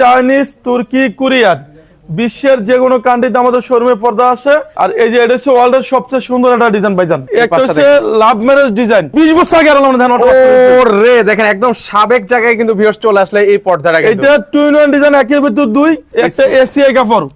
Chinese তুর্কি Korean. বিশ্বের যে কোনো কান্ট্রিতে আমাদের শোরুমে পর্দা আছে। আর এই যে এটা হচ্ছে ওয়ার্ল্ডের সবচেয়ে সুন্দর একটা ডিজাইন ভাইজান। একটা হচ্ছে লাভ ম্যারেজ ডিজাইন বিশ বছর আগে আলাম ধান ও রে দেখেন একদম সাবেক জায়গায় কিন্তু ভিউয়ার্স চলে আসলে এই পর্দাটা এটা টু ইন ওয়ান ডিজাইন একের ভিতর দুই একটা এসিআই কাপড়।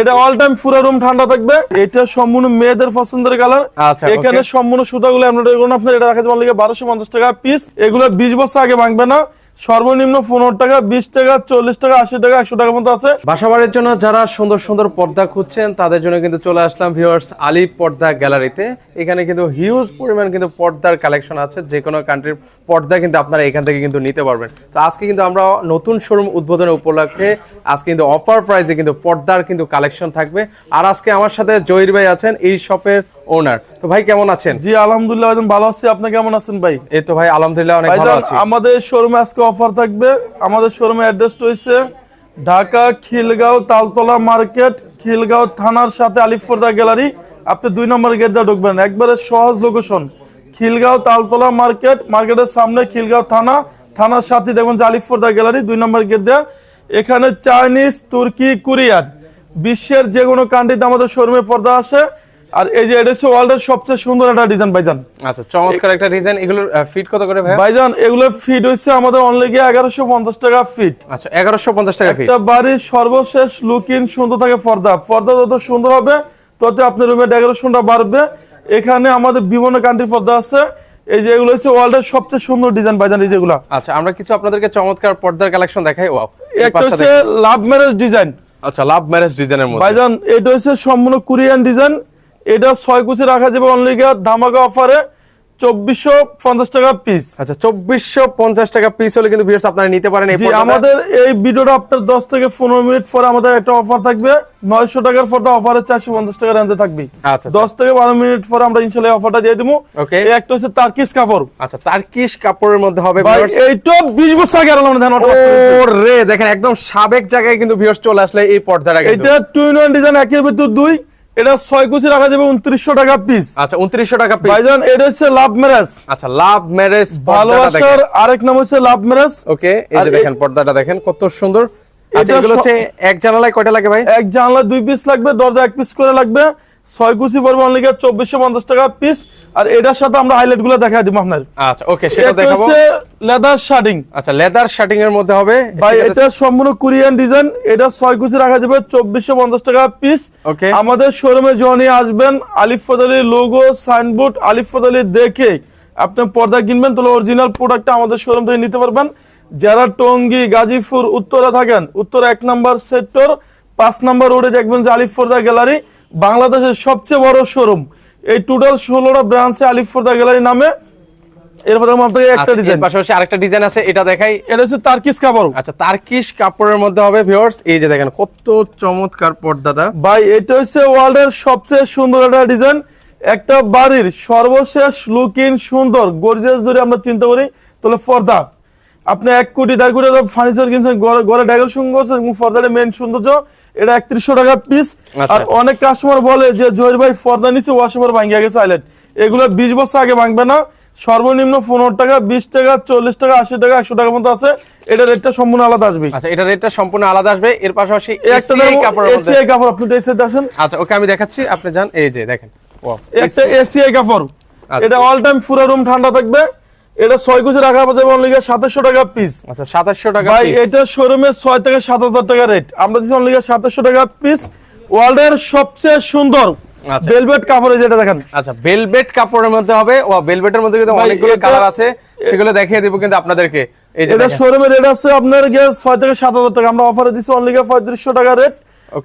এটা অল টাইম পুরো রুম ঠান্ডা থাকবে। এটা সম্পূর্ণ মেয়েদের পছন্দের কালার আচ্ছা, এখানে সম্পূর্ণ সুতাগুলো আমরা আপনার এটা রাখা যাবে অনলি বারোশো পঞ্চাশ টাকা পিস এগুলো বিশ বছর আগে ভাঙবে না। সর্বনিম্ন পনেরো টাকা, বিশ টাকা, চল্লিশ টাকা, আশি টাকা, একশো টাকা মতো আছে। বাসাবাড়ির জন্য যারা সুন্দর সুন্দর পর্দা খুঁজছেন, তাদের জন্য কিন্তু চলে আসলাম ভিউয়ার্স আলী পর্দা গ্যালারিতে। এখানে কিন্তু হিউজ পরিমাণ কিন্তু পর্দার কালেকশন আছে, যে কোনো কান্ট্রির পর্দা কিন্তু আপনারা এখান থেকে কিন্তু নিতে পারবেন। তো আজকে কিন্তু আমরা নতুন শোরুম উদ্বোধনের উপলক্ষে আজকে কিন্তু অফার প্রাইসে কিন্তু পর্দার কিন্তু কালেকশন থাকবে। আর আজকে আমার সাথে জহির ভাই আছেন, এই শপের ওনার তো ভাই কেমন আছেন? জি আলহামদুলিল্লাহ একদম ভালো আছি। আপনি কেমন আছেন ভাই? এই তো ভাই আলহামদুলিল্লাহ অনেক ভালো আছি। আমাদের শোরুমে আজকে অফার থাকবে। আমাদের শোরুমে অ্যাড্রেসটা হয়েছে ঢাকা খিলগাঁও তালতলা মার্কেট খিলগাঁও থানার সাথে আলিফপর্দা গ্যালারি। আপনি দুই নম্বর গেট দিয়ে ঢুকবেন। একবারে সহজ লোকেশন খিলগাঁও তালতলা মার্কেট মার্কেটের সামনে খিলগাঁও থানা। থানার সাথে দেখবেন যে আলিফপর্দা গ্যালারি দুই নম্বর গেট দিয়ে। এখানে চাইনিজ তুর্কি কোরিয়ান বিশ্বের যে কোনো কান্ট্রিতে আমাদের শোরুমে পর্দা আছে আর এই যে এটা হচ্ছে ওয়ার্ল্ডের সবচেয়ে সুন্দর একটা ডিজাইন ভাইজান। আচ্ছা চমৎকার একটা ডিজাইন এগুলোর ফিট কত করে ভাই ভাইজান এগুলো ফিট হয়েছে আমাদের অনলি গিয়ে এগারোশো পঞ্চাশ টাকা ফিট আচ্ছা এগারোশো পঞ্চাশ টাকা ফিট একটা বাড়ির সর্বশেষ লুকিং সুন্দর থাকে পর্দা। পর্দা যত সুন্দর হবে তত আপনার রুমের ডেকোরেশনটা বাড়বে। এখানে আমাদের বিভিন্ন কান্ট্রি পর্দা আছে। এই যে এগুলো হচ্ছে ওয়ার্ল্ডের সবচেয়ে সুন্দর ডিজাইন ভাইজান এই যেগুলো। আচ্ছা আমরা কিছু আপনাদেরকে চমৎকার পর্দার কালেকশন দেখাই। ওয়াও একটা হচ্ছে লাভ ম্যারেজ ডিজাইন আচ্ছা লাভ ম্যারেজ ডিজাইনের মধ্যে। ভাইজান এটা হচ্ছে সম্পূর্ণ কোরিয়ান ডিজাইন এটা ছয় কুচি রাখা যাবে অনলি ধামাকা অফারে চব্বিশশো পঞ্চাশ টাকা পিস আচ্ছা চব্বিশশো পঞ্চাশ টাকা পিস হলে কিন্তু ভিউয়ার্স আপনারা নিতে পারেন এই জি পর্দাটা। আমাদের এই ভিডিওটা আপনার দশ থেকে পনেরো মিনিট পরে আমাদের একটা অফার থাকবে। নয়শো টাকার পর্দা অফারে চারশো পঞ্চাশ টাকা রেঞ্জে থাকবে। আচ্ছা দশ থেকে বারো মিনিট পরে আমরা ইনশাল্লাহ অফারটা দিয়ে দিব. এই একটা হচ্ছে তার্কিস কাপড়। আচ্ছা তার্কিশ কাপড়ের মধ্যে হবে এইটা বিশ বছর আগে রে দেখেন একদম সাবেক জায়গায় কিন্তু ভিউয়ার্স চলে আসলে এই পর্দাটা এটা টু ইন ডিজাইন একের ভিতর দুই। এটা ছয় কুচি রাখা যাবে উনত্রিশশো টাকা পিস আচ্ছা উনত্রিশশো টাকা পিস ভাইজান এটা হচ্ছে লাভ ম্যারেজ আচ্ছা লাভ ম্যারেজ ভালোবাসার আরেক নাম হচ্ছে লাভ ম্যারেজ ওকে এই যে দেখেন পর্দাটা দেখেন কত সুন্দর। আচ্ছা এগুলো হচ্ছে এক জানালায় কয়টা লাগে ভাই? এক জানলা দুই পিস লাগবে দরজা এক পিস করে লাগবে। ছয় কুচি পড়বে অনলি চব্বিশশো পঞ্চাশ টাকা পিস আর এটার সাথে আমরা হাইলাইটগুলো দেখা দিব আপনার আচ্ছা ওকে সেটা দেখাবো। লেদার শার্টিং আচ্ছা লেদার শার্টিং এর মধ্যে হবে। ভাই এটা সম্পূর্ণ কোরিয়ান ডিজাইন এটা ছয় কুচি রাখা যাবে চব্বিশশো পঞ্চাশ টাকা পিস Okay. আমাদের শোরুমে যখনই আসবেন আলিফ ফদালি লোগো সাইনবোর্ড আলিফ ফদালি দেখে আপনি পর্দা কিনবেন তাহলে অরিজিনাল প্রোডাক্টটা আমাদের শোরুম থেকে নিতে পারবেন। যারা টঙ্গী গাজীপুর উত্তরা থাকেন উত্তরা এক নাম্বার সেক্টর পাঁচ নাম্বার রোডে দেখবেন যে আলিফ ফর্দা গ্যালারি বাংলাদেশের সবচেয়ে বড় শোরুম এই টোটাল ষোলোটা ব্রাঞ্চে আলিফ ফর্দা গ্যালারি নামে। এরপরে আপনাকে একটা আচ্ছা, ডিজাইন পাশাপাশি আরেকটা ডিজাইন আছে এটা দেখাই। এটা হচ্ছে তার্কিস কাপড়। আচ্ছা তার্কিশ কাপড়ের মধ্যে হবে ভিউয়ার্স এই যে দেখেন কত চমৎকার পর্দাটা ভাই এটা হচ্ছে ওয়ার্ল্ডের সবচেয়ে সুন্দর একটা ডিজাইন একটা বাড়ির সর্বশেষ লুকিং সুন্দর গর্জিয়াস যদি আমরা চিন্তা করি তাহলে পর্দা আপনি এক কোটি দেড় কোটি ফার্নিচার কিনছেন ঘরে ডেকোরেশন করছেন এবং পর্দাটা মেন সৌন্দর্য। এটা একত্রিশশো টাকা পিস আচ্ছা। আর অনেক কাস্টমার বলে যে জহির ভাই পর্দা নিচে ওয়াশেপার ভাঙ্গিয়া গেছে আইলেট এগুলো বিশ বছর আগে ভাঙবে না। সর্বনিম্ন পনেরো টাকা বিশ টাকা চল্লিশ টাকা আশি টাকা একশো টাকার মতো আছে। এটা রেটটা সম্পূর্ণ আলাদা আসবে। আচ্ছা এটা রেটটা সম্পূর্ণ আলাদা আসবে। এর পাশাপাশি একটা এসিআই কাপড় আপনি এসে দেখেন। আচ্ছা ওকে আমি দেখাচ্ছি। আপনি যান এই যে দেখেন। একটা এসিআই কাপড়। আচ্ছা। এটা অল টাইম পুরো রুম ঠান্ডা থাকবে। এটা ছয় কুচি রাখা যাবে অনলি সাতাশশো টাকা পিস আচ্ছা সাতাশশো টাকা ভাই এটা শোরুমে ছয় থেকে সাত হাজার টাকা রেট আমরা দিচ্ছি অনলি সাতাশশো টাকা পিস ওয়ার্ল্ডের সবচেয়ে সুন্দর। ভেলভেট কাপড়ে যেটা দেখেন। আচ্ছা ভেলভেট কাপড়ের মধ্যে হবে। ও ভেলভেটের মধ্যে কিন্তু অনেকগুলো কালার আছে। সেগুলো দেখিয়ে দিব কিন্তু আপনাদেরকে। এই যে এটা। শোরুমের রেট আছে আপনার গিয়ে ছয় থেকে সাত হাজার টাকা। আমরা অফারে দিচ্ছি অনলি পঁয়ত্রিশশো টাকা রেট.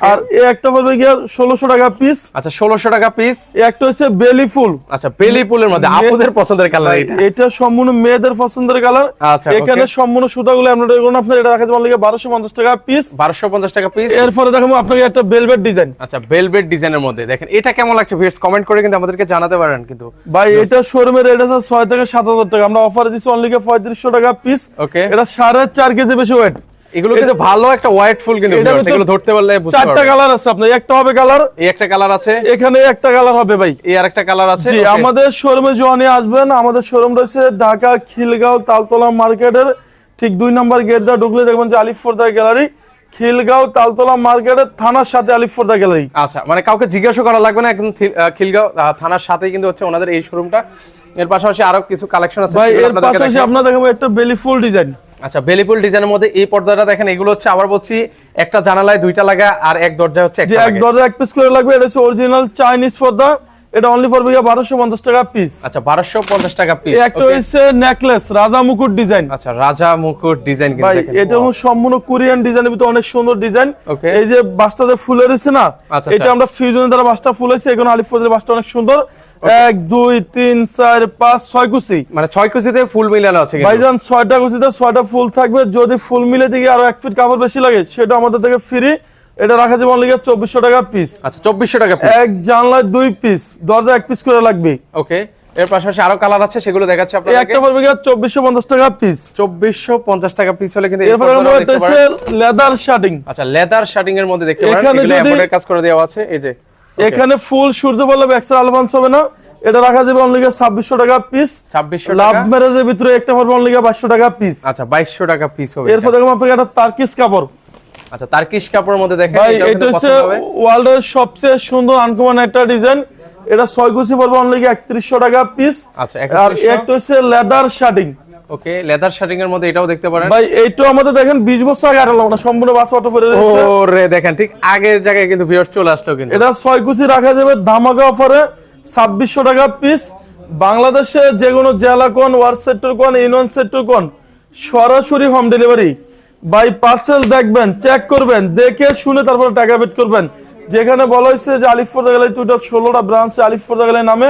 আর এই একটা পড়বে গিয়ে ষোলোশো টাকা পিস আচ্ছা ষোলোশো টাকা পিস একটা হচ্ছে বেলি ফুল। আচ্ছা বেলি পুলের মধ্যে আপুদের পছন্দের কালার এটা এটা সম্পূর্ণ মেয়েদের পছন্দের কালার আচ্ছা, এখানে সম্পূর্ণ সুতাগুলো এমব্রয়ডারি করুন আপনার এটা রাখা যাবে বারোশো পঞ্চাশ টাকা পিস বারোশো পঞ্চাশ টাকা পিস এরপরে দেখাবো আপনাকে একটা বেলভেট ডিজাইন আচ্ছা ভেলভেট ডিজাইনের মধ্যে। দেখেন এটা কেমন লাগছে ভিউয়ার্স কমেন্ট করে কিন্তু আমাদেরকে জানাতে পারেন কিন্তু। ভাই এটা শোরুমের রেট আছে ছয় থেকে সাত হাজার টাকা। আমরা অফারে দিচ্ছি অনলি পঁয়ত্রিশশো টাকা পিস ওকে এটা সাড়ে চার কেজি বেশি ওয়েট এগুলো কিন্তু ভালো একটা হোয়াইট ফুল কিন্তু এগুলো ধরতে পারলে বুঝতে চারটা কালার আছে আপনার একটা হবে কালার এই একটা কালার আছে। এখানে একটা কালার হবে ভাই। এই আরেকটা কালার আছে জি আমাদের শোরুমে জোয়ানি আসবেন আমাদের শোরুম রয়েছে ঢাকা খিলগাঁও তালতলা মার্কেটের ঠিক দুই নম্বর গেট দা ঢুকলে দেখবেন যে আলিফ গ্যালারি খিলগাঁও তালতলা মার্কেটের থানার সাথে আলিফোর্দা গ্যালারি আচ্ছা মানে কাউকে জিজ্ঞাসা করা লাগবে না একদম খিলগাঁও থানার সাথেই কিন্তু হচ্ছে ওনাদের এই শোরুমটা এর পাশাপাশি আরও কিছু কালেকশন আছে ভাই এর পাশাপাশি। আপনার দেখাবো একটা বেলি ফুল ডিজাইন আচ্ছা বেলিপুল ডিজাইনের মধ্যে এই পর্দাটা দেখেন এগুলো হচ্ছে আবার বলছি একটা জানালায় দুইটা লাগা আর এক দরজা হচ্ছে এক দরজা এক পিস করে লাগবে এটা হচ্ছে অরিজিনাল চাইনিজ পর্দা এটা অনলি ফর বিঘা বারোশো পঞ্চাশ টাকা পিস আচ্ছা বারোশো পঞ্চাশ টাকা পিস একটা হচ্ছে নেকলেস রাজা মুকুট ডিজাইন আচ্ছা রাজা মুকুট ডিজাইন এটা হচ্ছে সম্পূর্ণ কোরিয়ান ডিজাইনের ভিতরে অনেক সুন্দর ডিজাইন. এই যে বাসটাতে ফুল রয়েছে না আচ্ছা, এটা আচ্ছা। আমরা ফিউজনের দ্বারা বাসটা ফুল হয়েছে এখানে আলিফুদের বাসটা অনেক সুন্দর। এক দুই তিন চার পাঁচ ছয় কুচি। মানে ছয় কেজিতে ফুল মিলানো আছে ভাইজান ছয়টা কুচিতে ছয়টা ফুল থাকবে। যদি ফুল মিলে থেকে আরও এক ফিট কাপড় বেশি লাগে সেটা আমাদের থেকে ফ্রি এটা রাখা যাবে অনলি চব্বিশশো টাকা পিস আচ্ছা চব্বিশশো টাকা এক জানলায় দুই পিস দরজা এক পিস করে লাগবে। ওকে এর পাশাপাশি আরও কালার আছে সেগুলো দেখাচ্ছি এই আপনাদেরকে। একটা পড়বে চব্বিশশো পঞ্চাশ টাকা পিস চব্বিশশো পঞ্চাশ টাকা পিস হলে কিন্তু এরপরে দেখতে লেদার শার্টিং আচ্ছা লেদার শার্টিং এর মধ্যে দেখতে পারেন। এখানে এগুলো এমব্রয়ডারি কাজ করে দেওয়া আছে এই যে। এখানে ফুল সূর্য বললে এক্সট্রা অ্যালবান্স হবে না। এটা রাখা যাবে অনলি ছাব্বিশশো টাকা পিস ছাব্বিশশো লাভ টাকা? ম্যারেজের ভিতরে একটা পড়বে অনলি বাইশশো টাকা পিস আচ্ছা বাইশশো টাকা পিস হবে এরপর দেখুন আপনাকে একটা তার্কিস কাপড়। আচ্ছা তার্কিশ কাপড়ের মধ্যে দেখেন ভাই এটা হচ্ছে ওয়ার্ল্ডের সবচেয়ে সুন্দর আনকমন একটা ডিজাইন এটা ছয় কুচি পড়বে অনলি একত্রিশশো টাকা পিস আচ্ছা আর একটা হচ্ছে লেদার শার্টিং ওকে লেদার শার্টিং এর মধ্যে এটাও দেখতে পারেন। ভাই এইটা আমাদের দেখেন বিশ বছর আগে আনলাম না সম্পূর্ণ বাস অটো পরে রয়েছে। ওরে দেখেন ঠিক আগের জায়গায় কিন্তু ভিউয়ার্স চলে আসলো কিন্তু। এটা ছয় কুচি রাখা যাবে ধামাকা অফারে ছাব্বিশশো টাকা পিস বাংলাদেশে যে কোনো জেলা কোন ওয়ার্ড সেক্টর কোন ইউনিয়ন সেক্টর কোন সরাসরি হোম ডেলিভারি বাই পার্সেল দেখবেন চেক করবেন দেখে শুনে তারপরে টাকা পেড করবেন। যেখানে বলা হয়েছে যে আলিফুর গেলে টোটাল ষোলোটা ব্রাঞ্চ আলিফুর গেলে নামে।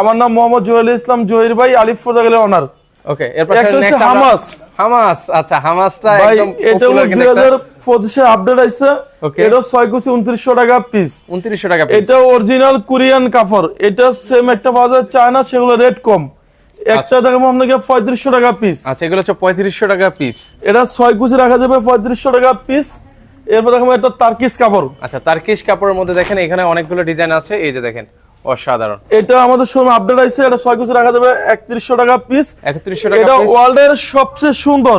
আমার নাম মোহাম্মদ জহির ইসলাম জহির ভাই আলিফুর গেলে অনার ওকে এরপর হামাস। হামাস আচ্ছা হামাসটা একদম এটা পপুলার দুই কিন্তু একটা হাজার পঁচিশে আপডেট Okay. এটা কুচি উনত্রিশশো টাকা পিস 2900 টাকা পিস এটা অরিজিনাল কোরিয়ান কাপড়। এটা সেম একটা যায় চায়না সেগুলো রেট কম। একটা দেখাবো আপনাকে পঁয়ত্রিশশো টাকা পিস আচ্ছা এগুলো হচ্ছে 3500 টাকা পিস এটা ছয় কুচি রাখা যাবে পঁয়ত্রিশশো টাকা পিস এরপর দেখাবো একটা তার্কিস কাপড়। আচ্ছা তার্কিশ কাপড়ের মধ্যে দেখেন এখানে অনেকগুলো ডিজাইন আছে। এই যে দেখেন অসাধারণ। এটা আমাদের সময় আপডেট আছে এটা ছয় কিছু রাখা যাবে একত্রিশশো টাকা পিস 3100 টাকা এটা ওয়ার্ল্ড ওয়ার্ল্ডের সবচেয়ে সুন্দর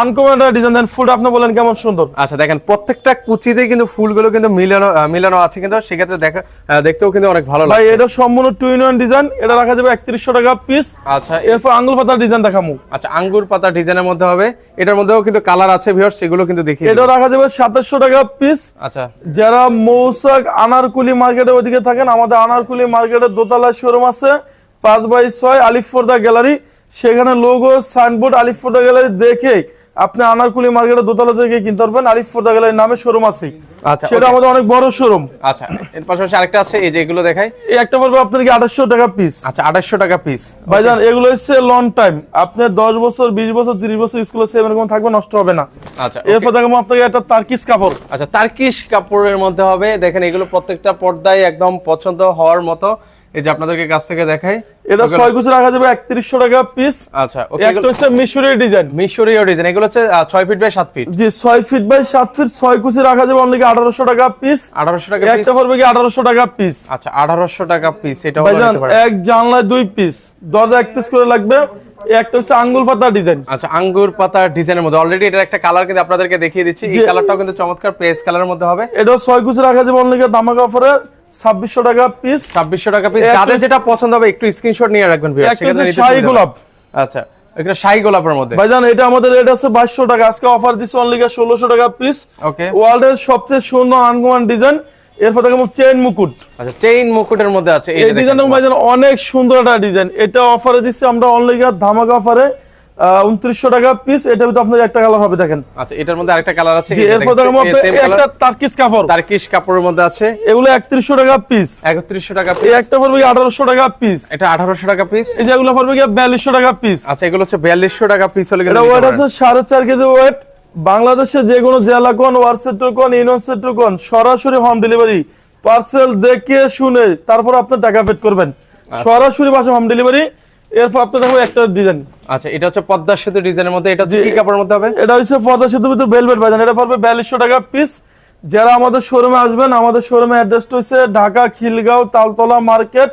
আনকমন একটা ডিজাইন দেন ফুড আপনি বলেন কেমন সুন্দর। আচ্ছা দেখেন প্রত্যেকটা কুচিতে কিন্তু ফুলগুলো কিন্তু মিলানো মিলানো আছে কিন্তু সেক্ষেত্রে দেখা দেখতেও কিন্তু অনেক ভালো ভাই লাগে এটা সম্পূর্ণ টু ইন ওয়ান ডিজাইন এটা রাখা যাবে একত্রিশশো টাকা পিস আচ্ছা এরপর আঙ্গুল পাতার ডিজাইন দেখামু। আচ্ছা আঙ্গুর পাতা ডিজাইনের মধ্যে হবে। এটার মধ্যেও কিন্তু কালার আছে ভিউয়ার্স সেগুলো কিন্তু দেখিয়ে এটা রাখা যাবে সাতাশশো টাকা পিস আচ্ছা। যারা মৌসাক আনারকুলি মার্কেটের ওইদিকে থাকেন আমাদের আনারকুলি মার্কেটের দোতলায় শোরুম আছে পাঁচ বাই ছয় আলিফোর্দা গ্যালারি। সেখানে লোগো সাইনবোর্ড আলিফোর্দা গ্যালারি দেখে আপনি আনারকুলি মার্কেটের দোতলা থেকে কিনতে পারবেন আলিফোর্দা গ্যালারির নামে শোরুম আছে। আচ্ছা সেটা আমাদের অনেক বড় শোরুম আচ্ছা এর পাশাপাশি আরেকটা আছে এই যে এগুলো দেখাই। এই একটা পড়বে আপনার কি আঠাশশো টাকা পিস আচ্ছা আঠাশশো টাকা পিস ভাইজান এগুলো হচ্ছে লং টাইম আপনি দশ বছর বিশ বছর তিরিশ বছর স্কুলে সেম এরকম থাকবে নষ্ট হবে না। আচ্ছা এরপর দেখাবো আপনাকে একটা তার্কিস কাপড়। আচ্ছা তার্কিশ কাপড়ের মধ্যে হবে দেখেন এগুলো প্রত্যেকটা পর্দায় একদম পছন্দ হওয়ার মতো। এই যে আপনাদেরকে কাছ থেকে দেখাই এটা ছয় কুচি রাখা যাবে একত্রিশশো টাকা পিস আচ্ছা ওকে একটা হচ্ছে মিশরি ডিজাইন মিশরীয় ডিজাইন এগুলো হচ্ছে ছয় ফিট বাই সাত ফিট জি ছয় ফিট বাই সাত ফিট ছয় কুচি রাখা যাবে অনলি আঠারোশো টাকা পিস আঠারোশো টাকা পিস একটা পড়বে কি আঠারোশো টাকা পিস আচ্ছা আঠারোশো টাকা পিস এটাও ভাইজান নিতে পারেন। এক জানলায় দুই পিস দরজা এক পিস করে লাগবে। একটা হচ্ছে আঙ্গুল পাতা ডিজাইন আচ্ছা আঙ্গুর পাতা ডিজাইনের মধ্যে। অলরেডি এটার একটা কালার কিন্তু আপনাদেরকে দেখিয়ে দিচ্ছি। এই যে- কালারটাও কিন্তু চমৎকার পেস কালারের মধ্যে হবে। এটাও ছয় কুচি রাখা যাবে অনলি দামাকা অফারে। ছাব্বিশশো টাকা পিস ছাব্বিশশো টাকা পিস যাদের যেটা পছন্দ হবে একটু স্ক্রিনশট নিয়ে রাখবেন শাহী গোলাপ। আচ্ছা একটা শাহী গোলাপের মধ্যে। ভাইজান এটা আমাদের রেট আছে বাইশশো টাকা। আজকে অফার অনলি টাকা পিস ওকে ওয়ার্ল্ডের সবচেয়ে সুন্দর আনকমান ডিজাইন এরপর দেখো চেইন মুকুট। আচ্ছা চেইন মুকুটের মধ্যে আছে এই ডিজাইনটা ভাইজান অনেক সুন্দর একটা ডিজাইন এটা অফারে দিচ্ছে আমরা অনলি ধামাকা অফারে উনত্রিশশো টাকা পিস এটা ভিতরে আপনার একটা কালার হবে দেখেন। আচ্ছা এটার মধ্যে আরেকটা কালার আছে একটা তার্কিস কাপড়। তার্কিশ কাপড়ের মধ্যে আছে। এগুলো একত্রিশশো টাকা পিস একত্রিশশো টাকা পিস একটা পড়বে আঠারোশো টাকা পিস এটা আঠারোশো টাকা পিস এই যেগুলো পড়বে গিয়ে বিয়াল্লিশশো টাকা পিস আচ্ছা এগুলো হচ্ছে বিয়াল্লিশশো টাকা পিস হলে এটা ওয়েট আছে সাড়ে চার কেজি ওয়েট বাংলাদেশে যে কোনো জেলা কোন ওয়ার্ড সেক্টর কোন ইউনিয়ন সেক্টর কোন সরাসরি হোম ডেলিভারি পার্সেল দেখে শুনে তারপর আপনি টাকা পেড করবেন। সরাসরি বাসা হোম ডেলিভারি এরপর আপনি দেখো একটা ডিজাইন আচ্ছা এটা হচ্ছে পদ্মা সেতু ডিজাইনের মধ্যে এটা কি কাপড়ের মধ্যে হবে? এটা হচ্ছে পদ্মা সেতু ভিতরে বেলভেট বাজান। এটা পড়বে বিয়াল্লিশশো টাকা পিস যারা আমাদের শোরুমে আসবেন আমাদের শোরুমে অ্যাড্রেসটা হচ্ছে ঢাকা খিলগাঁও তালতলা মার্কেট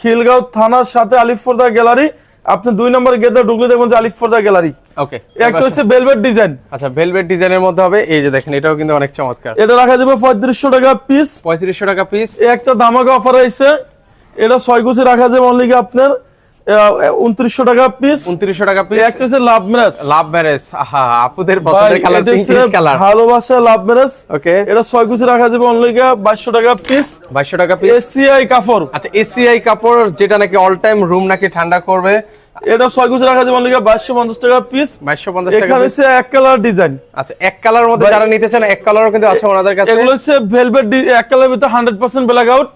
খিলগাঁও থানার সাথে আলিফুরদা গ্যালারি আপনি দুই নম্বর গেটে ঢুকলে দেখবেন যে আলিফ পর্দা গ্যালারি ওকে একটা হচ্ছে বেলভেট ডিজাইন আচ্ছা ভেলভেট ডিজাইনের মধ্যে হবে এই যে দেখেন এটাও কিন্তু অনেক চমৎকার। এটা রাখা যাবে পঁয়ত্রিশশো টাকা পিস পঁয়ত্রিশশো টাকা পিস একটা দামাকা অফার আছে। এটা ছয় কুচি রাখা যাবে অনলি আপনার? উনত্রিশশো টাকা পিস উনত্রিশশো টাকা পিস একটা হচ্ছে লাভ ম্যারেজ লাভ ম্যারেজ আহা আপুদের পছন্দের কালার পিঙ্কিশ কালার ভালোবাসা লাভ ম্যারেজ ওকে এটা ছয় কুচি রাখা যাবে অনলি বাইশশো টাকা পিস বাইশশো টাকা পিস এসিআই কাপড়। আচ্ছা এসিআই কাপড় যেটা নাকি অল টাইম রুম নাকি ঠান্ডা করবে। এটা ছয় কুচি রাখা যাবে বাইশশো পঞ্চাশ টাকা পিস বাইশশো পঞ্চাশ টাকা এখানে হচ্ছে এক কালার ডিজাইন আচ্ছা এক কালার মধ্যে যারা নিতে চান এক কালারও কিন্তু আছে ওনাদের কাছে। এগুলো হচ্ছে ভেলভেট এক কালার ভিতরে হান্ড্রেড পার্সেন্ট ব্ল্যাক আউট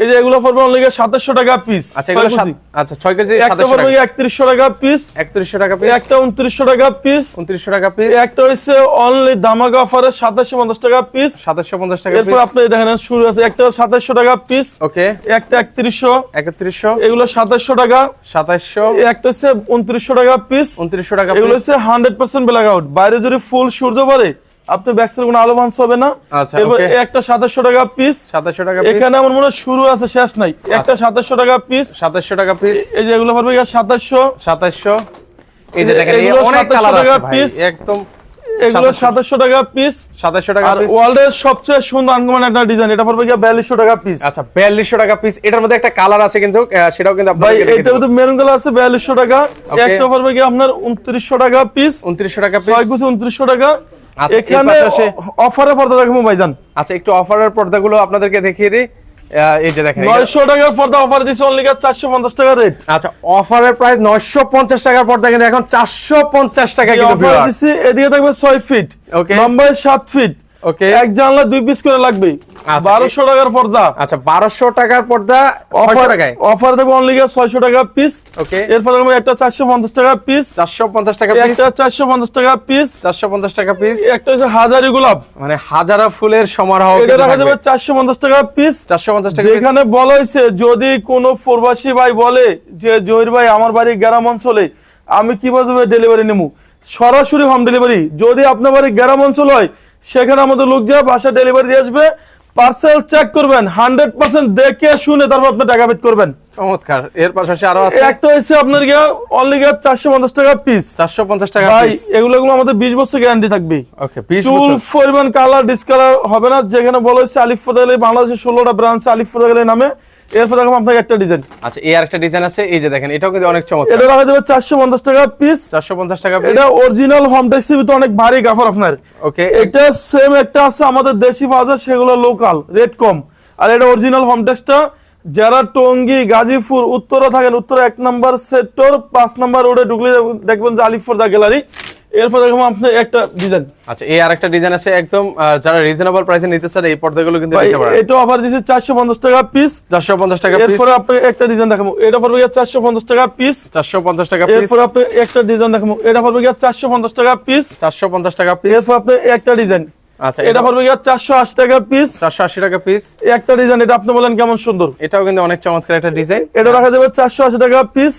এই যে এগুলো পড়বে অনলি সাতাশশো টাকা পিস আচ্ছা এগুলো আচ্ছা ছয় কেজি একটা সাতাশশো পড়বে টাকা। একত্রিশশো টাকা পিস একত্রিশশো টাকা পিস একটা উনত্রিশশো টাকা পিস উনত্রিশশো টাকা পিস একটা হচ্ছে অনলি দামাকা অফারে সাতাশশো পঞ্চাশ টাকা পিস সাতাশশো পঞ্চাশ টাকা এরপর আপনি দেখেন শুরু আছে একটা সাতাশশো টাকা পিস ওকে একটা একত্রিশশো। একত্রিশশো। এগুলো সাতাশশো টাকা। সাতাশশো। একটা হচ্ছে উনত্রিশশো টাকা পিস উনত্রিশশো টাকা এগুলো পিস হচ্ছে হান্ড্রেড পার্সেন্ট ব্ল্যাক আউট বাইরে যদি ফুল সূর্য পড়ে আপনি ব্যাকসের কোনো আলো ভান্স হবে না। আচ্ছা, এবার একটা সাতাশশো টাকা পিস সাতাশশো টাকা পিস এখানে আমার মনে শুরু আছে শেষ নাই। একটা সাতাশশো টাকা পিস সাতাশশো টাকা পিস এই যে এগুলো পড়বে সাতাশশো। সাতাশশো। এই যে দেখেন এই এগুলো অনেক কালার টাকা আছে ভাই। একদম এগুলো সাতাশশো। টাকা পিস সাতাশশো টাকা আর পিস ওয়ার্ল্ডের সবচেয়ে সুন্দর আনকমন একটা ডিজাইন এটা পড়বে গিয়ে বিয়াল্লিশশো টাকা পিস আচ্ছা বিয়াল্লিশশো টাকা পিস এটার মধ্যে একটা কালার আছে কিন্তু সেটাও কিন্তু ভাই এটা তো মেরুন কালার আছে বিয়াল্লিশশো টাকা। একটা পড়বে আপনার উনত্রিশশো টাকা পিস উনত্রিশশো টাকা পিস ছয় কুচি উনত্রিশশো টাকা। আচ্ছা, এর এখানে পাশাপাশি- অফারে পর্দা দেখব ভাইজান। আচ্ছা একটু অফারের পর্দাগুলো আপনাদেরকে দেখিয়ে দিই। এই যে দেখেন টাকার পর্দা অফার দিচ্ছে অনলি চারশো পঞ্চাশ টাকা রেট আচ্ছা অফারের প্রাইস নয়শো পঞ্চাশ টাকার পর্দা কিন্তু এখন চারশো পঞ্চাশ টাকা কিন্তু অফার দিছে এদিকে থাকবে ছয় ফিট নম্বরে লম্বায় সাত ফিট ওকে এক জানলা দুই পিস করে লাগবে আচ্ছা, বারোশো টাকার পর্দা। আচ্ছা বারোশো টাকার পর্দা অফার টাকায়? অফার দেবো অনলি ছয়শো টাকা পিস ওকে এরপর দেখব একটা চারশো পঞ্চাশ টাকা পিস চারশো পঞ্চাশ টাকা পিস একটা চারশো পঞ্চাশ টাকা পিস চারশো পঞ্চাশ টাকা পিস একটা হচ্ছে হাজারি গোলাপ। মানে হাজারা ফুলের সমারোহ এটা রাখা যাবে চারশো পঞ্চাশ টাকা পিস চারশো পঞ্চাশ টাকা piece। যেখানে বলা হয়েছে যদি কোনো প্রবাসী ভাই বলে যে জহির ভাই আমার বাড়ি গ্রাম অঞ্চলে আমি কীভাবে ডেলিভারি নেব সরাসরি হোম ডেলিভারি যদি আপনার বাড়ি গ্রাম অঞ্চল হয় সেখানে আমাদের লোক যা বাসা ডেলিভারি দিয়ে আসবে। পার্সেল চেক করবেন হান্ড্রেড পার্সেন্ট দেখে শুনে তারপর আপনি টাকা পেড করবেন। চমৎকার এর পাশাপাশি আরও আছে? একটা হচ্ছে আপনার গিয়া অনলি গিয়া চারশো পঞ্চাশ টাকা পিস চারশো পঞ্চাশ টাকা ভাই এগুলো এগুলো আমাদের বিশ বছর গ্যারান্টি থাকবে। ওকে চুল পরিমাণ কালার ডিসকালার হবে না যেখানে বলা হয়েছে আলিফ ফোদাগলি বাংলাদেশের ষোলোটা ব্রাঞ্চ আলিফ ফোদাগলি নামে। এরপর দেখো একটা ডিজাইন আচ্ছা এই আরেকটা ডিজাইন আছে এই যে দেখেন এটাও কিন্তু অনেক চমৎকার। এটা রাখা যাবে চারশো পঞ্চাশ টাকা পিস চারশো পঞ্চাশ টাকা পিস এটা অরিজিনাল হোম ট্যাক্সির ভিতরে অনেক ভারী কাপড় আপনার। ওকে এটা সেম একটা আছে আমাদের দেশি বাজার সেগুলো লোকাল রেট কম। আর এটা অরিজিনাল হোম ট্যাক্সটা যারা টঙ্গী গাজীপুর উত্তরা থাকেন উত্তরা এক নাম্বার সেক্টর পাঁচ নাম্বার রোডে ঢুকলে দেখবেন যে আলিফ ফোর্দা গ্যালারি এরপর দেখবেন আপনি একটা ডিজাইন আচ্ছা এই আরেকটা ডিজাইন আছে একদম যারা রিজনেবল প্রাইসে নিতে চান এই পর্দাগুলো কিন্তু নিতে পারেন। এটা অফার পঞ্চাশ টাকা পিস চারশো পঞ্চাশ টাকা পিস এরপরে আপনি একটা ডিজাইন দেখাবো। এটা পড়বে গিয়ে চারশো পঞ্চাশ টাকা পিস চারশো পঞ্চাশ টাকা পিস এরপর আপনি একটা ডিজাইন দেখাবো। এটা পড়বে গিয়ে চারশো পঞ্চাশ টাকা পিস চারশো পঞ্চাশ টাকা পিস এরপর আপনি একটা ডিজাইন আচ্ছা এটা পড়বে টাকা পিস টাকা পিস একটা ডিজাইন এটা আপনি বলেন কেমন সুন্দর? এটাও কিন্তু অনেক চমৎকার একটা ডিজাইন এটা রাখা যাবে চারশো আশি টাকা পিস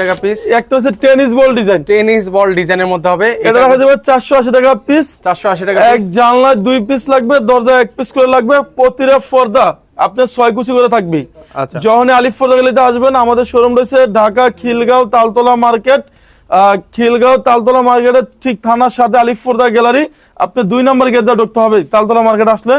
টাকা পিস একটা হচ্ছে tennis ball design tennis ball ডিজাইনের মধ্যে হবে। এটা রাখা যাবে চারশো আশি টাকা পিস চারশো আশি টাকা এক জানলায় দুই পিস লাগবে দরজায় এক পিস করে লাগবে প্রতিটা পর্দা আপনার ছয় কুচি করে থাকবে। আচ্ছা। যখন আলিফ পর্দা গেলিতে আসবেন আমাদের শোরুম রয়েছে ঢাকা খিলগাঁও তালতলা মার্কেট। আহ, খিলগাঁও তালতলা মার্কেটের ঠিক থানার সাথে আলিফ পর্দা গ্যালারি। আপনি দুই নম্বর গেট দিয়ে ঢুকতে হবে তালতলা মার্কেট আসলে।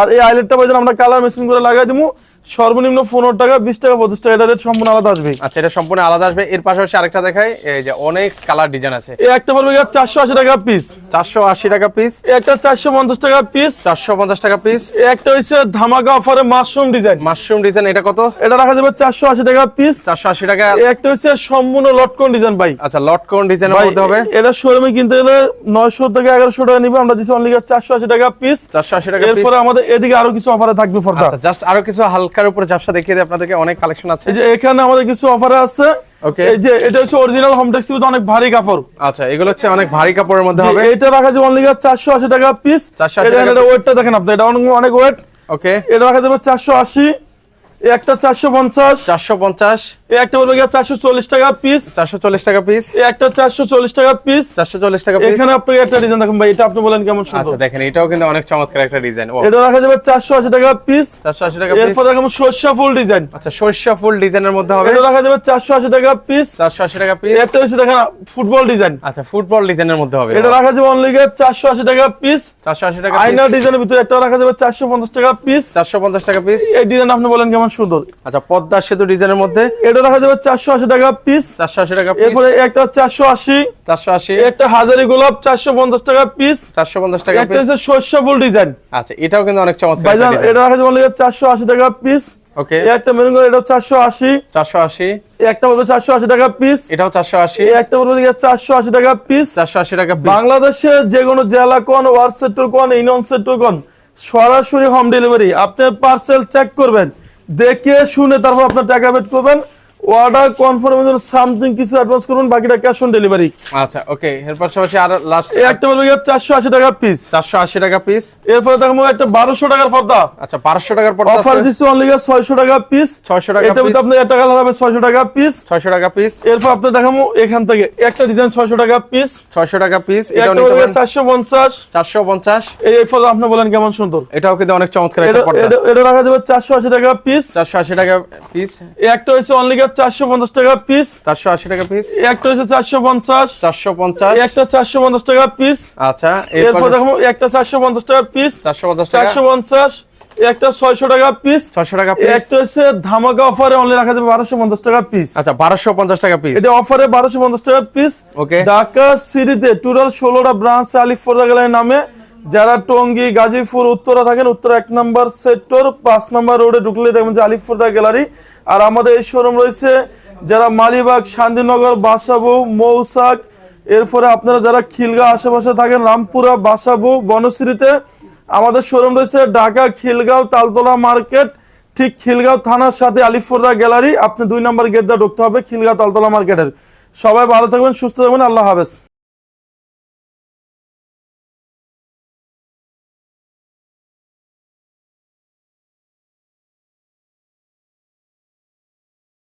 আর এই আইলেটটা বাজার আমরা কালার মেশিন করে লাগাই দিব সর্বনিম্ন পনেরো টাকা বিশ টাকা পঁচিশ টাকা এটা রেট সম্পূর্ণ আলাদা আসবে আচ্ছা এটা সম্পূর্ণ আলাদা আসবে। এর পাশাপাশি আরেকটা দেখাই এই যে অনেক কালার ডিজাইন আছে। এই একটা পড়বে চারশো আশি টাকা পিস চারশো আশি টাকা পিস একটা চারশো পঞ্চাশ টাকা পিস চারশো পঞ্চাশ টাকা পিস একটা হচ্ছে ধামাকা অফারে মাশরুম ডিজাইন মাশরুম ডিজাইন এটা কত? এটা রাখা যাবে চারশো আশি টাকা পিস চারশো আশি টাকা। একটা হচ্ছে সম্পূর্ণ লটকন ডিজাইন ভাই। আচ্ছা লটকন ডিজাইন মধ্যে হবে? এটা শোরুমে কিনতে গেলে নয়শো থেকে এগারোশো টাকা নিবে আমরা দিচ্ছি অনলি চারশো আশি টাকা পিস চারশো আশি টাকা এরপরে আমাদের এদিকে আরও কিছু অফারে থাকবে ফর্দা। আচ্ছা জাস্ট আরও কিছু হালকার উপরে ঝাপসা দেখিয়ে দিই আপনাদেরকে অনেক কালেকশন আছে। এই যে এখানে আমাদের কিছু অফার আছে। ওকে এই যে এটা হচ্ছে অরিজিনাল হোম ট্যাক্সি অনেক ভারী কাপড়। আচ্ছা এগুলো হচ্ছে অনেক ভারী কাপড়ের মধ্যে হবে। এটা রাখা যাবে অনলি চারশো আশি টাকা পিস এটা ওয়েটটা দেখেন আপনি এটা অনেক অনেক ওয়েট ওকে এটা রাখা যাবে চারশো আশি একটা চারশো পঞ্চাশ। চারশো পঞ্চাশ। এই একটা গিয়ে চারশো চল্লিশ টাকা পিস চারশো চল্লিশ টাকা পিস একটা চারশো চল্লিশ টাকা পিস চারশো চল্লিশ টাকা এখানে একটা ডিজাইন দেখুন ভাই এটা আপনি বলেন কেমন আচ্ছা দেখেন এটাও কিন্তু অনেক চমৎকার একটা ডিজাইন এটা রাখা যাবে চারশো আশি টাকা পিস চারশো আশি টাকা এরপর দেখুন সর্ষা ফুল ডিজাইন আচ্ছা সরিষা ফুল ডিজাইনের মধ্যে হবে এটা রাখা যাবে চারশো আশি টাকা পিস চারশো আশি টাকা পিস একটা হচ্ছে দেখেন ফুটবল ডিজাইন আচ্ছা ফুটবল ডিজাইনের মধ্যে হবে এটা রাখা যাবে অনলি চারশো আশি টাকা পিস চারশো আশি টাকা আয়নার ডিজাইনের ভিতরে একটা রাখা যাবে চারশো পঞ্চাশ টাকা পিস চারশো পঞ্চাশ টাকা পিস এই ডিজাইন আপনি বলেন কেমন সুন্দর আচ্ছা পদ্মা সেতু ডিজাইনের মধ্যে এটা রাখা যাবে চারশো আশি টাকা পিস চারশো আশি টাকা এরপরে একটা চারশো আশি। চারশো আশি। একটা হাজারি গোলাপ চারশো পঞ্চাশ টাকা পিস চারশো পঞ্চাশ টাকা একটা হচ্ছে সর্ষা ফুল ডিজাইন আচ্ছা এটাও কিন্তু অনেক চমৎকার এটা রাখা যাবে চারশো আশি টাকা পিস ওকে। একটা মেরুন এটা চারশো আশি। চারশো আশি। একটা বলবে চারশো আশি টাকা পিস এটাও চারশো আশি। একটা বলবে চারশো আশি টাকা পিস চারশো আশি টাকা পিস বাংলাদেশে যে কোনো জেলা কোন ওয়ার্ড সেক্টর কোন ইউনিয়ন সেক্টর কোন সরাসরি হোম ডেলিভারি আপনি পার্সেল চেক করবেন দেখে শুনে তারপর আপনার টাকা পেড করবেন। অর্ডার কনফার্মেশন সামথিং কিছু অ্যাডভান্স করবেন বাকিটা ক্যাশ অন ডেলিভারি আচ্ছা ওকে এর পাশাপাশি আর লাস্ট একটা বলবে চারশো আশি টাকা পিস চারশো আশি টাকা পিস এরপরে দেখো একটা বারোশো টাকার পর্দা। আচ্ছা বারোশো টাকার পর অফার দিচ্ছি অনলি ছয়শো টাকা পিস ছয়শো টাকা এটা একটা কালার হবে ছয়শো টাকা পিস ছয়শো টাকা পিস এরপর আপনি দেখাবো এখান থেকে একটা ডিজাইন ছয়শো টাকা পিস ছয়শো টাকা পিস একটা নিতে পারেন। চারশো পঞ্চাশ। চারশো পঞ্চাশ। এই ফল আপনি বলেন কেমন সুন্দর। এটাও কিন্তু অনেক চমৎকার এটা একটা পর্দা। এটা- এটা রাখা যাবে চারশো আশি টাকা পিস চারশো আশি টাকা পিস একটা হচ্ছে অনলি চারশো পঞ্চাশ টাকা পিস চারশো আশি টাকা পিস একটা হচ্ছে চারশো পঞ্চাশ। চারশো পঞ্চাশ। একটা চারশো পঞ্চাশ টাকা পিস আচ্ছা এরপর দেখো একটা চারশো পঞ্চাশ টাকা পিস চারশো পঞ্চাশ টাকা। চারশো পঞ্চাশ একটা ছয়শো টাকা পিস ছয়শো টাকা পিস একটা হচ্ছে ধামাকা অফারে অনলি রাখা যাবে বারোশো পঞ্চাশ টাকা পিস আচ্ছা বারোশো পঞ্চাশ টাকা পিস এটা অফারে বারোশো পঞ্চাশ টাকা পিস ওকে ঢাকা সিটিতে টোটাল ষোলোটা ব্রাঞ্চ আলিফ ফোর্দা গ্যালারির নামে। যারা টঙ্গী, গাজীপুর, উত্তরা থাকেন, উত্তর এক নম্বর সেক্টর, পাঁচ নম্বর রোডে ঢুকলে দেখবেন যে আলিফ ফোর্দা গ্যালারি। আর আমাদের এই শোরুম রয়েছে যারা মালিবাগ, শান্তিনগর, বাসাবু, মৌসাক, এরপরে আপনারা যারা খিলগা আশেপাশে থাকেন, রামপুরা, বাসাবু, বনশ্রীতে, আমাদের শোরুম রয়েছে ঢাকা খিলগাঁও তালতলা মার্কেট, ঠিক খিলগাঁও থানার সাথে আলিফুরদা গ্যালারি। আপনি দুই নম্বর গেট দিয়ে ঢুকতে হবে খিলগাঁও তালতলা মার্কেটের। সবাই ভালো থাকবেন, সুস্থ থাকবেন, আল্লাহ হাফেজ।